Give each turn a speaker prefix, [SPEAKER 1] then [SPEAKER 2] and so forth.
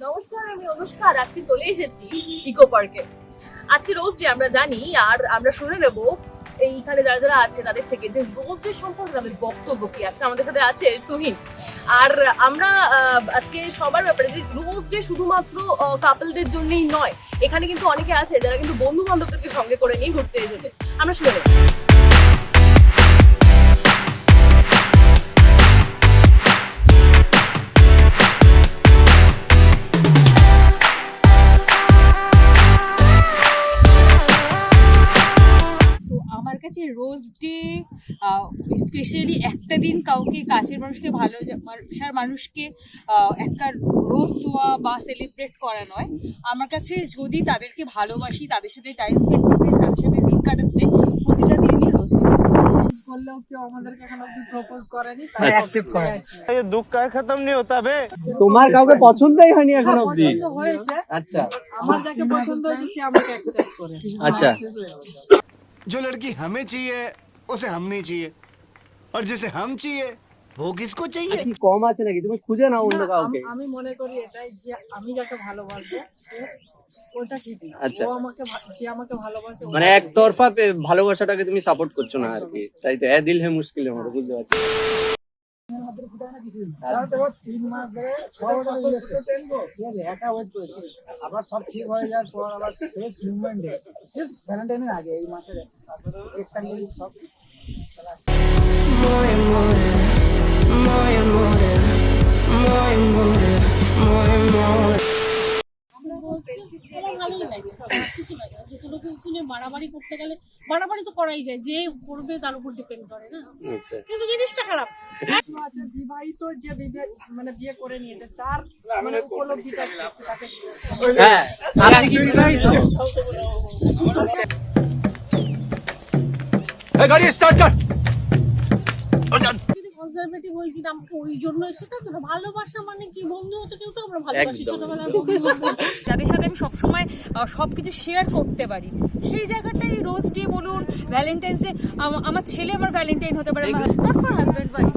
[SPEAKER 1] নমস্কার, আমি অনুষ্কা আজকে চলে এসেছি ইকো পার্কে। আজকে রোজ ডে, আমরা জানি, আর আমরা শুনে নেব এইখানে যারা যারা আছে, তাদের থেকে যে রোজ ডে সম্পর্কে তাদের বক্তব্য কি। আজকে আমাদের সাথে আছে তুহিন। আর আমরা আজকে সবার ব্যাপারে যে রোজ ডে শুধুমাত্র কাপলদের জন্যই নয়, এখানে কিন্তু অনেকে আছে যারা কিন্তু বন্ধু বান্ধবদেরকে সঙ্গে করে নিয়ে ঘুরতে এসেছে। আমরা শুনে নেব।
[SPEAKER 2] রোজ ডে স্পেশালি একটা দিন কাউকে কাছের মানুষকে ভালো সার মানুষকে একটা রোজ দেওয়া বা সেলিব্রেট করা নয়। আমার কাছে যদি তাদেরকে ভালোবাসি তাদের সাথে টাইম স্পেন্ড করতে তাদের সাথে দিন কাটাতে প্রতিটা দিনই রোজ ডে
[SPEAKER 3] কেউ আমাদেরকে এখন অব্দি প্রপোজ করেনি
[SPEAKER 4] করে
[SPEAKER 5] দুঃখ কায় খতম নেই
[SPEAKER 4] তোমার কাউকে পছন্দই হয়নি এখন হ্যাঁ, অব্দি
[SPEAKER 3] পছন্দ হয়েছে।
[SPEAKER 4] আচ্ছা।
[SPEAKER 3] আমার যাকে পছন্দ হয়েছে
[SPEAKER 4] আচ্ছা।
[SPEAKER 6] जो लड़की हमें चाहिए उसे हम नहीं चाहिए और जिसे हम चाहिए वो किसको चाहिए
[SPEAKER 4] কি কম আছে নাকি তুমি খুঁজে নাও অন্য
[SPEAKER 3] না,
[SPEAKER 4] কাউকে
[SPEAKER 3] আম- আমি মনে করি এটাই যে আমি যাকে ভালোবাসবো ও- ওটা ঠিক না
[SPEAKER 4] আচ্ছা।
[SPEAKER 3] ও আমাকে ভা- যে আমাকে ভালোবাসে ও-
[SPEAKER 4] মানে একতরফা পে- ভালোবাসাটাকে তুমি সাপোর্ট করছো না আর কি তাই তো এ দিল হে মুশকিল আমার বুঝতে পারছি
[SPEAKER 7] তিন মাস ধরে ঠিক আছে একা ওয়েট করেছি। আবার সব ঠিক হয়ে যাওয়ার পর আবার শেষ মুভমেন্টে জাস্ট ভ্যালেন্টাইনের আগে এই মাসের এক তারিখে সব
[SPEAKER 8] বাড়াবাড়ি করতে গেলে বাড়াবাড়ি তো করাই যায়। যে করবে তার উপর ডিপেন্ড করে না?
[SPEAKER 4] আচ্ছা।
[SPEAKER 8] কিন্তু জিনিসটা খারাপ। ওই সেটা তো ভালোবাসা মানে কি? বন্ধু হতো আমরা ভালোবাসি
[SPEAKER 2] যাদের সাথে আমি সবসময় সবকিছু শেয়ার করতে পারি সেই জায়গাটাই রোজ ডে বলুন ভ্যালেন্টাইন ডে আমার ছেলে আমার ভ্যালেন্টাইন হতে পারে নট ফর হাজব্যান্ড